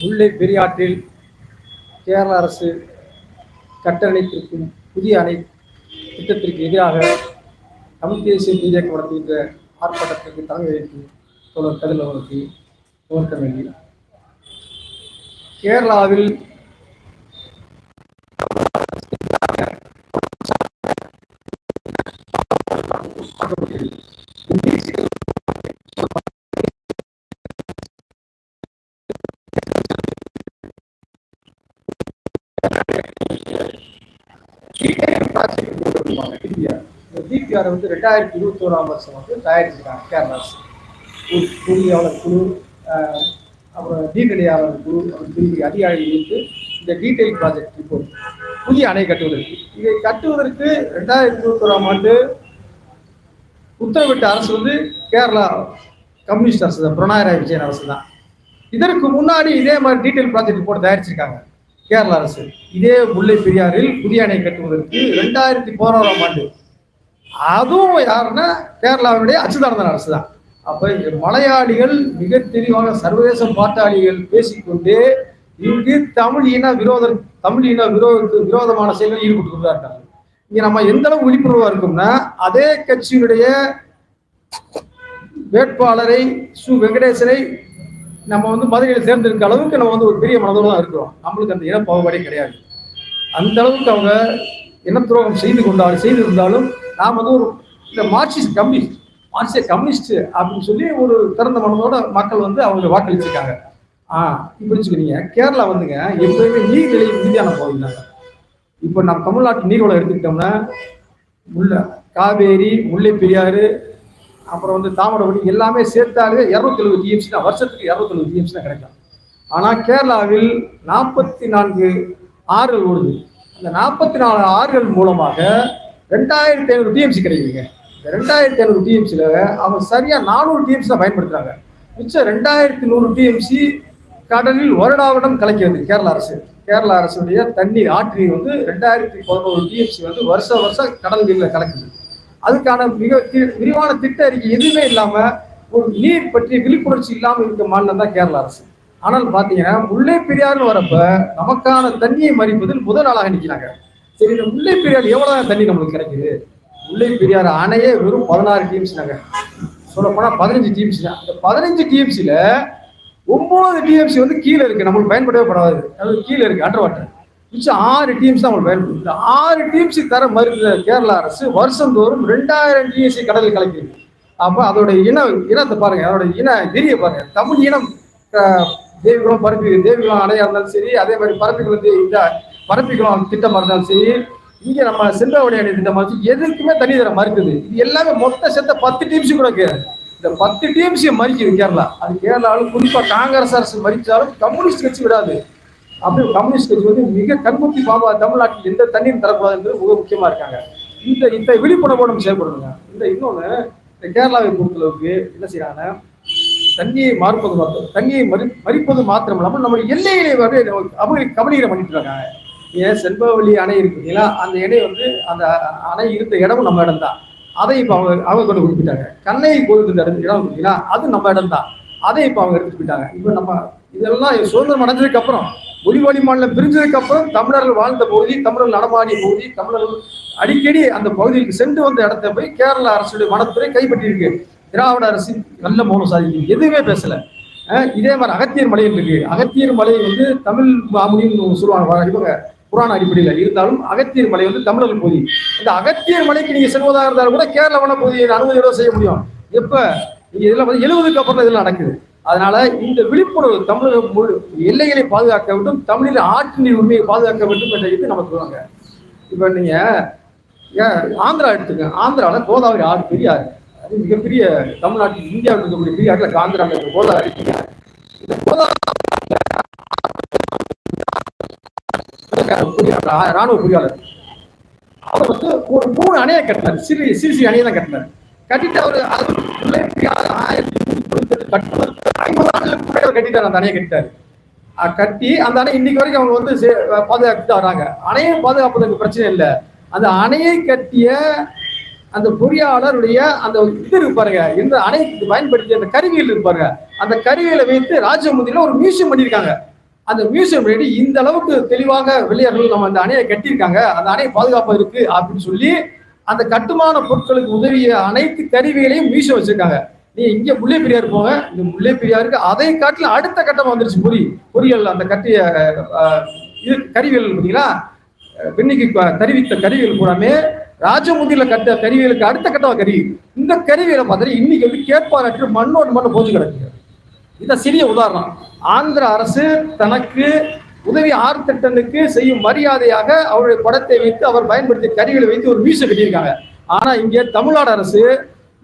முல்லை பெரியாற்றில் கேரள அரசு கட்டணைத்திருக்கும் புதிய அணை திட்டத்திற்கு எதிராக தமிழ் தேசிய மீடியாக்கு நடத்துகின்ற ஆர்ப்பாட்டத்திற்கு தலைமை வைத்து தோழர் கதில் அவருக்கு துவக்க வேண்டி கேரளாவில் டிபிஆர் வந்து ரெண்டாயிரத்தி இருபத்தி ஓராம் வருஷம் வந்து தயாரிச்சிருக்காங்க கேரளா அரசு பொறியாளர் குழு அப்புறம் டீடெயிலாளர் குழு அப்புறம் பிரிவு இருந்து இந்த டீடைல் ப்ராஜெக்ட் ரிப்போர்ட் புதிய அணை கட்டுவதற்கு. இதை கட்டுவதற்கு ரெண்டாயிரத்தி இருபத்தி ஓராம் ஆண்டு உத்தரவிட்ட அரசு வந்து கேரளா கம்யூனிஸ்ட் அரசு தான் பிரணாயராய் விஜயன் அரசு தான். இதற்கு முன்னாடி இதே மாதிரி டீடைல் ப்ராஜெக்ட் ரிப்போர்ட் தயாரிச்சிருக்காங்க. கேரள அரசு. இதே முல்லை பெரியாறில் புதிய அணை கட்டுவதற்கு ரெண்டாயிரத்தி பதினோராம் ஆண்டு. அதுவும் யாருன்னா கேரளாவினுடைய அச்சுதானந்தன் அரசு தான் அப்ப மலையாளிகள் மிக தெளிவாக சர்வதேச பாட்டாளிகள் பேசிக்கொண்டு இங்கு தமிழ் இன விரோத தமிழ் இன விரோத விரோதமான செயல்களில் ஈடுபட்டு கொண்டு இருக்காங்க நம்ம எந்த அளவு விழிப்புணர்வாக இருக்கோம்னா அதே கட்சியினுடைய வேட்பாளரை சு. வெங்கடேசனை நம்ம வந்து மதுரையில் தேர்ந்தெடுக்க அளவுக்கு நம்ம வந்து ஒரு பெரிய மனதோடு தான் இருக்கிறோம். நம்மளுக்கு அந்த இன பாகுபாடே கிடையாது. அந்த அளவுக்கு அவங்க இன துரோகம் செய்து கொண்டாலும் செய்திருந்தாலும் நாம் வந்து ஒரு இந்த மார்க்சிஸ்ட் கம்யூனிஸ்ட் மார்க்சிய கம்யூனிஸ்ட் அப்படின்னு சொல்லி ஒரு திறந்த மனதோட மக்கள் வந்து அவங்க வாக்களிச்சிருக்காங்க. ஆ இப்போ வச்சுக்கிறீங்க கேரளா வந்துங்க எப்பயுமே நீர்நிலை மீதியான போகிறாங்க இப்போ நம்ம தமிழ்நாட்டு நீர்வளம் எடுத்துக்கிட்டோம்னா முல்லை காவேரி முல்லை பெரியாறு அப்புறம் வந்து தாமரபடி எல்லாமே சேர்த்தாலே இரநூத்தி எழுபது டிஎம்சி தான். வருஷத்துக்கு இரநூத்தி எழுபது டிஎம்சி தான் கிடைக்கும். ஆனால் கேரளாவில் நாற்பத்தி நான்கு ஆறுகள் ஓடுது. அந்த நாற்பத்தி நாலு ஆறுகள் மூலமாக ரெண்டாயிரத்தி ஐநூறு டிஎம்சி கிடைக்குதுங்க. இந்த ரெண்டாயிரத்தி ஐநூறு டிஎம்சியில் அவங்க சரியாக நானூறு டிஎம்சி தான் பயன்படுத்துகிறாங்க மிச்சம் ரெண்டாயிரத்தி நூறு டிஎம்சி கடலில் வருடாவிடம் கலக்கிறது கேரளா அரசு. கேரளா அரசுடைய தண்ணீர் ஆற்றி வந்து ரெண்டாயிரத்தி பதினோரு டிஎம்சி வந்து வருஷ வருஷம் கடல் நீரில் கலக்குது. அதுக்கான மிக விரிவான திட்ட அறிக்கை எதுவுமே இல்லாம ஒரு நீர் பற்றிய விழிப்புணர்ச்சி இல்லாம இருக்க மாநிலம் தான் கேரளா அரசு. ஆனால் பாத்தீங்கன்னா முல்லை பெரியார்னு வரப்ப நமக்கான தண்ணியை மறிப்பதில் முதல் ஆளாக நிக்கிறாங்க. சரி இந்த முல்லை பெரியார் எவ்வளவு தண்ணி நம்மளுக்கு கிடைக்குது? முல்லை பெரியார் அணையே வெறும் பதினாறு டிஎம்சினாங்க சொல்ல போனா பதினஞ்சு டிஎம்சி தான். அந்த பதினஞ்சு டிஎம்சில ஒன்பது டிஎம்சி வந்து கீழே இருக்கு. நம்மளுக்கு பயன்படவே படாது. அது கீழே இருக்கு அண்டர் வாட்டர் மிச்சம் ஆறு டீம்ஸ் தான் அவங்களுக்கு பயன்படுது இந்த ஆறு டீம்ஸுக்கு தர மறுக்கிற கேரளா அரசு வருஷந்தோறும் ரெண்டாயிரம் டிஎஸ்சி கடலில் கலக்கிறது அப்போ அதோட இன இனத்தை பாருங்க அதோட இன விரிய பாருங்க. தமிழ் இனம் தேவிகளும் தேவிகுளம் பரப்பி தேவிகுளம் இருந்தாலும் சரி அதே மாதிரி பரப்பிக்குளம் இந்த பரப்பிக்குளம் திட்டமாக இருந்தாலும் சரி இங்கே நம்ம செல்வவழி அணை திட்டமா எதுக்குமே தண்ணி தர மறுக்குது. இது எல்லாமே மொத்த சேர்த்த பத்து டீம்ஸு கூட கேட்குறேன் இந்த பத்து டிஎம்சி மறிக்குது கேரளா. அது கேரளாவில் குறிப்பாக காங்கிரஸ் அரசு மறிச்சாலும் கம்யூனிஸ்ட் கட்சி விடாது. அப்படி கம்யூனிஸ்ட் கட்சி வந்து மிக கண்முத்தி பாபா தமிழ்நாட்டில் எந்த தண்ணீர் தரக்கூடாது என்பது மிக முக்கியமா இருக்காங்க. இந்த இந்த விழிப்புணர்வோடும் நம்ம செயல்படணுங்க இந்த இன்னொன்று இந்த கேரளாவை பொறுத்தளவுக்கு என்ன செய்யறாங்கன்னா தண்ணியை மாறுப்பது மாத்திரம் தண்ணியை மறி மறிப்பது மாத்திரம் இல்லாமல் நம்ம எல்லையிலே வந்து அவங்க கபலீரம் பண்ணிட்டு இருக்காங்க. ஏன்? செல்பவழி அணை இருக்கு இல்லைங்களா? அந்த இணை வந்து அந்த அணை இருந்த இடமும் நம்ம இடம் தான் அதை இப்போ அவங்க அவங்க கொண்டு கொடுத்துட்டாங்க கண்ணை கோயில் இடம் இடம் இருக்குங்களா அது நம்ம இடம் தான் அதை இப்போ அவங்க எடுத்துக்கிட்டாங்க போயிட்டாங்க. இப்போ நம்ம இதெல்லாம் சுதந்திரம் அடைஞ்சதுக்கு அப்புறம் மொழிவாளி மாநிலம் பிரிஞ்சதுக்கு அப்புறம் தமிழர்கள் வாழ்ந்த பகுதி தமிழர்கள் நடமாடிய பகுதி தமிழர்கள் அடிக்கடி அந்த பகுதிக்கு சென்று வந்த இடத்த போய் கேரள அரசுடைய வனத்துறை கைப்பற்றியிருக்கு. திராவிட அரசு நல்ல மௌனம் சாதிக்கு எதுவுமே பேசல. இதே மாதிரி அகத்தியர் மலை இருக்கு. அகத்தியர் மலை வந்து தமிழ் மாமுனின்னு சொல்லுவாங்க இவங்க புராண அடிப்படையில். இருந்தாலும் அகத்தியர் மலை வந்து தமிழர்கள் பகுதி. இந்த அகத்தியர் மலைக்கு நீங்க செல்வதாக இருந்தாலும் கூட கேரள வன பகுதியை அனுமதியோட செய்ய முடியும். எப்ப? நீங்க இதெல்லாம் எழுபதுக்கு அப்புறம் இதெல்லாம் நடக்குது. அதனால இந்த விழிப்புணர்வு தமிழக எல்லைகளை பாதுகாக்க வேண்டும் தமிழில் ஆற்றின் உரிமையை பாதுகாக்க வேண்டும் என்ற இது நமக்கு சொல்லுவாங்க இப்ப நீங்க ஏன் ஆந்திரா எடுத்துங்க. ஆந்திரால கோதாவரி ஆறு பெரிய ஆறு அது மிகப்பெரிய தமிழ்நாட்டில் இந்தியாவில் இருக்கக்கூடிய பெரிய ஆறுல ஆந்திராவில் இருக்க. கோதாவரி பெரிய ஆறு. இந்த கோதாவரி ராணுவ பொறியாளர் அவர் வந்து ஒரு மூணு அணையை கட்டினார். சிறு சிறு சிறு அணையை தான் கட்டினார். கட்டிட்டு அவர் அது ரெண்டாயிரத்தி ஆயிரத்தி எண்ணூத்தி ஐம்பது ஆண்டுகளுக்கு முன்னாடி அவர் கட்டிட்டார் அந்த அணையை கட்டிட்டார். கட்டி அந்த அணை இன்னைக்கு வரைக்கும் அவங்க வந்து சே- பாதுகாத்துட்டு வராங்க. அணையை பாதுகாப்பதற்கு பிரச்சனை இல்லை. அந்த அணையை கட்டிய அந்த பொறியாளருடைய அந்த இது இருப்பாருங்க பாருங்க இந்த அணைக்கு பயன்படுத்திய அந்த கருவிகள் இருப்பாருங்க அந்த கருவிகளை வைத்து ராஜமுந்திரில ஒரு மியூசியம் பண்ணியிருக்காங்க. அந்த மியூசியம் முன்னாடி இந்த அளவுக்கு தெளிவாக வெள்ளையர்கள் நம்ம அந்த அணையை கட்டியிருக்காங்க அந்த அணையை பாதுகாப்பு இருக்கு அப்படின்னு சொல்லி அந்த கட்டுமான பொருட்களுக்கு உதவிய அனைத்து கருவிகளையும் மியூசியம் வச்சிருக்காங்க. நீ இங்க முல்லை பெரியார் போங்க. இந்த முல்லை பெரியாருக்கு அதை காட்டிலும் அடுத்த கட்டமா வந்துருச்சு. பொறி பொறியியல் அந்த கட்டிய இது கருவிகள் பார்த்தீங்களா? விண்ணிக்கு தெரிவித்த கருவிகள் பூராமே ராஜமுந்தியில கட்ட கருவிகளுக்கு அடுத்த கட்டமா கருவி. இந்த கருவிகளை பார்த்தா இன்னைக்கு வந்து கேட்பாரற்று மண்ணோடு மண்ணு போச்சு கிடக்கு. இதான் சிறிய உதாரணம். ஆந்திர அரசு தனக்கு உதவி ஆர்த்தட்டனுக்கு செய்யும் மரியாதையாக அவருடைய படத்தை வைத்து அவர் பயன்படுத்திய கருவிகளை வைத்து ஒரு மியூசியம் கட்டியிருக்காங்க. ஆனா இங்க தமிழ்நாடு அரசு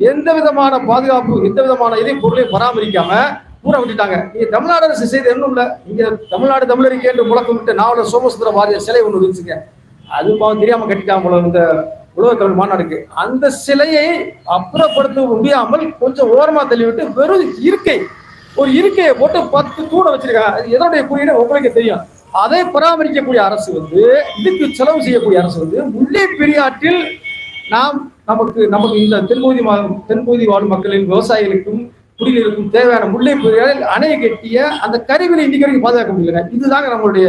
எந்த விதமான பாதுகாப்பு எந்த விதமான இதை பொருளையும் பராமரிக்காம பூரா விட்டுட்டாங்க. இங்க தமிழ்நாடு அரசு செய்து ஒண்ணும் இல்ல. இங்க தமிழ்நாடு தமிழருக்கு என்று முழக்கமிட்டு நாவலர் சோமசுந்தர வாரிய சிலை ஒண்ணு இருந்துச்சுங்க அது பாவம் தெரியாம கட்டிட்டாங்க இந்த உலக தமிழ் மாநாடுக்கு. அந்த சிலையை அப்புறப்படுத்த முடியாமல் கொஞ்சம் ஓரமா தள்ளிவிட்டு வெறும் இருக்கை ஒரு இருக்கையை போட்டு பத்து தூணை வச்சிருக்காங்க அது எதோடைய குறியீடு உங்களுக்கு தெரியும். அதை பராமரிக்கக்கூடிய அரசு வந்து இதுக்கு செலவு செய்யக்கூடிய அரசு வந்து முல்லை பெரியாற்றில் நாம் நமக்கு நமக்கு இந்த தென்பகுதி தென்பகுதி வாழும் மக்களின் விவசாயிகளுக்கும் குடிநீருக்கும் தேவையான முல்லை பெரியாறில் அணை கட்டிய அந்த கருவிகளை இன்னைக்கு வரைக்கும் பாதுகாக்க முடியல இதுதாங்க நம்மளுடைய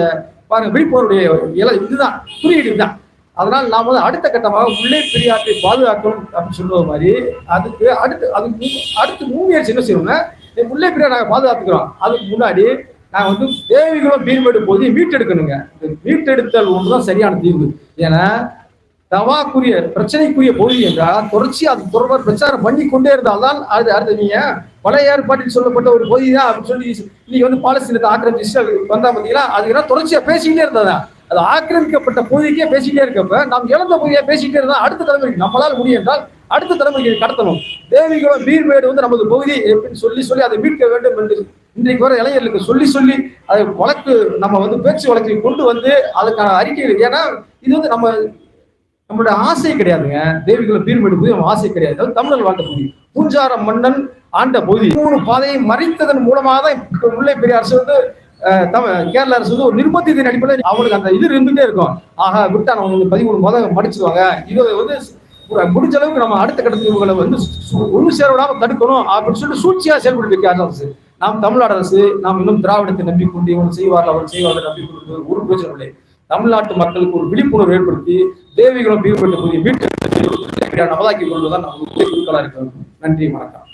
பாருங்க விழிப்புணர்வுடைய இல. இதுதான் குறியீடு இதுதான். அதனால் நாம் வந்து அடுத்த கட்டமாக முல்லை பெரியாற்றை பாதுகாக்கணும் அப்படின்னு சொல்லுவது மாதிரி அதுக்கு அடுத்து அதுக்கு அடுத்து முன்முயற்சி என்ன செய்வோம்னா என் முல்லை பெரியார் நாங்கள் பாதுகாத்துக்கிறோம். அதுக்கு முன்னாடி நாங்கள் வந்து தேவிகளும் பீர்மேடு போது மீட்டெடுக்கணுங்க இந்த மீட்டெடுத்தல் ஒன்றுதான் சரியான தீர்வு. ஏன்னா தவாக்குரிய பிரச்சனைக்குரிய பகுதி என்றால் தொடர்ச்சி அது தொடர்பாக பிரச்சாரம் பண்ணி கொண்டே இருந்தால்தான் அது அடுத்த நீங்க பழைய ஏற்பாட்டில் சொல்லப்பட்ட ஒரு பகுதி தான் அப்படின்னு சொல்லி இன்னைக்கு வந்து பாலஸ்தீனத்தை ஆக்கிரமிச்சு வந்தா பார்த்தீங்களா அதுக்கெல்லாம் தொடர்ச்சியா பேசிக்கிட்டே இருந்தாதான் அது ஆக்கிரமிக்கப்பட்ட பகுதிக்கே பேசிக்கிட்டே இருக்கப்ப நாம் இழந்த பகுதியா பேசிக்கிட்டே இருந்தால் அடுத்த தலைமுறைக்கு நம்மளால் முடியும் என்றால் அடுத்த தலைமுறைக்கு கடத்தணும். தேவிகுளம் பீர்மேடு வந்து நமது பகுதி எப்படின்னு சொல்லி சொல்லி அதை மீட்க வேண்டும் என்று இன்றைக்கு வர இளைஞர்களுக்கு சொல்லி சொல்லி அதை வழக்கு நம்ம வந்து பேச்சு வழக்கில் கொண்டு வந்து அதுக்கான அறிக்கைகள். ஏன்னா இது வந்து நம்ம நம்மளோட ஆசை கிடையாதுங்க. தேவிகுல பீர்மேடு பகுதி நம்ம ஆசை கிடையாது. தமிழர் வாழ்ந்த பகுதி. பூஞ்சார மன்னன் ஆண்ட பகுதி. மூணு பாதையை மறைத்ததன் மூலமாக தான் முல்லை பெரிய அரசு வந்து தமிழ் கேரள அரசு வந்து ஒரு நிர்பந்தத்தின் அடிப்படையில் அவங்களுக்கு அந்த இது இருந்துட்டே இருக்கும். ஆஹா விட்டா நம்ம பதிமூணு மதம் மடிச்சிருவாங்க இது வந்து முடிஞ்ச அளவுக்கு நம்ம அடுத்த கட்டத்தில் இவங்களை வந்து ஒன்று சேர விடாம தடுக்கணும் அப்படின்னு சொல்லிட்டு சூழ்ச்சியா செயல்பட்டு கேரள அரசு. நாம் தமிழ்நாடு அரசு நாம் இன்னும் திராவிடத்தை நம்பிக்கொண்டு இவன் செய்வார்கள் அவன் செய்வார்கள் நம்பிக்கொண்டு ஒரு பிரச்சனை இல்லை. தமிழ்நாட்டு மக்களுக்கு ஒரு விழிப்புணர்வு ஏற்படுத்தி தேவிகளும் பீர்பட்ட புதிய வீட்டு நமதாக்கி கொள்வதுதான் நமக்கு குறிக்கோளாக இருக்கிறது. நன்றி வணக்கம்.